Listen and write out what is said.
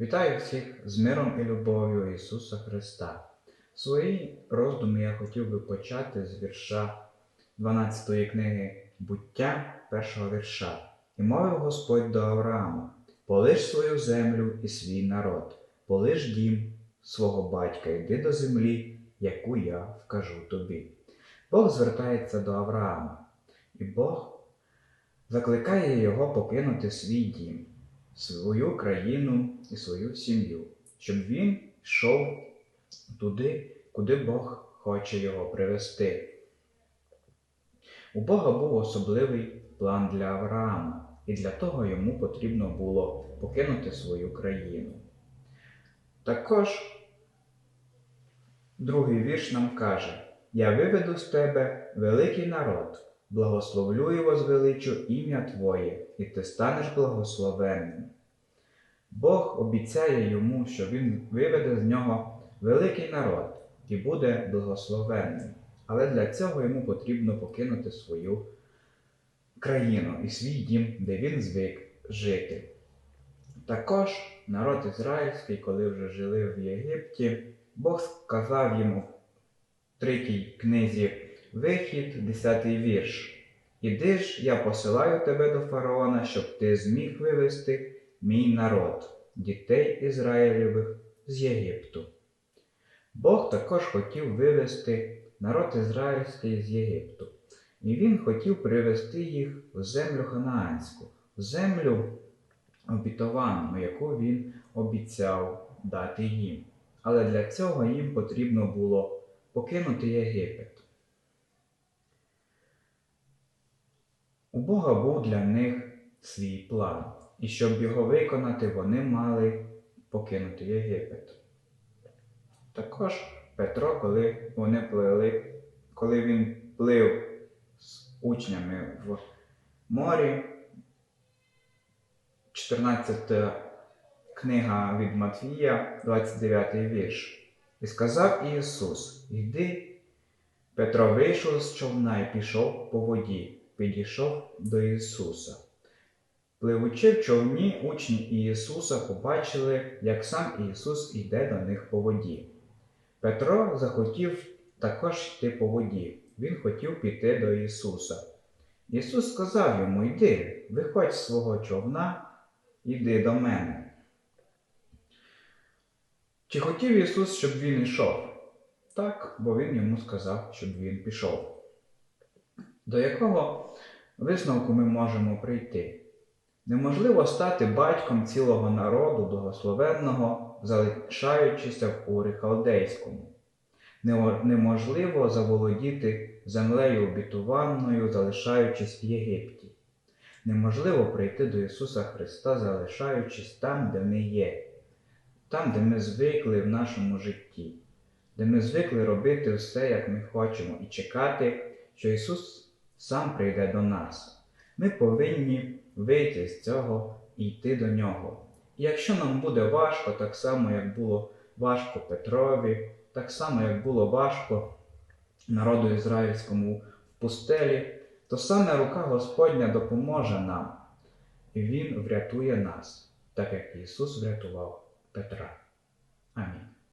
Вітаю всіх з миром і любов'ю Ісуса Христа. Свої роздуми я хотів би почати з вірша 12 книги Буття, першого вірша. І мовив Господь до Авраама: Полиш свою землю і свій народ, полиш дім свого батька, йди до землі, яку я вкажу тобі. Бог звертається до Авраама, і Бог закликає його покинути свій дім, свою країну і свою сім'ю, щоб він йшов туди, куди Бог хоче його привести. У Бога був особливий план для Авраама, і для того йому потрібно було покинути свою країну. Також другий вірш нам каже: Я виведу з тебе великий народ, благословлю і возвеличу ім'я Твоє, і ти станеш благословенним. Бог обіцяє йому, що він виведе з нього великий народ і буде благословенним. Але для цього йому потрібно покинути свою країну і свій дім, де він звик жити. Також народ ізраїльський, коли вже жили в Єгипті, Бог сказав йому в третій книзі Вихід, 10 вірш. Іди ж, я посилаю тебе до фараона, щоб ти зміг вивести мій народ, дітей Ізраїлевих з Єгипту. Бог також хотів вивести народ ізраїльський з Єгипту, і він хотів привести їх в землю ханаанську, в землю обітовану, яку він обіцяв дати їм. Але для цього їм потрібно було покинути Єгипет. У Бога був для них свій план, і щоб його виконати, вони мали покинути Єгипет. Також Петро, коли вони плили, коли він плив з учнями в морі, 14 книга від Матвія, 29 вірш. І сказав Ісус: Йди. Петро вийшов з човна і пішов по воді, підійшов до Ісуса. Пливучи в човні, учні Ісуса побачили, як сам Ісус йде до них по воді. Петро захотів також йти по воді. Він хотів піти до Ісуса. Ісус сказав йому: Йди, виходь з свого човна, іди до мене. Чи хотів Ісус, щоб він йшов? Так, бо Він йому сказав, щоб він пішов. До якого висновку ми можемо прийти? Неможливо стати батьком цілого народу, благословенного, залишаючися в Урі Халдейському. Неможливо заволодіти землею обітованою, залишаючись в Єгипті. Неможливо прийти до Ісуса Христа, залишаючись там, де ми є, там, де ми звикли в нашому житті, де ми звикли робити все, як ми хочемо, і чекати, що Ісус сам прийде до нас. Ми повинні вийти з цього і йти до нього. І якщо нам буде важко, так само, як було важко Петрові, так само, як було важко народу ізраїльському в пустелі, то саме рука Господня допоможе нам, і Він врятує нас, так як Ісус врятував Петра. Амінь.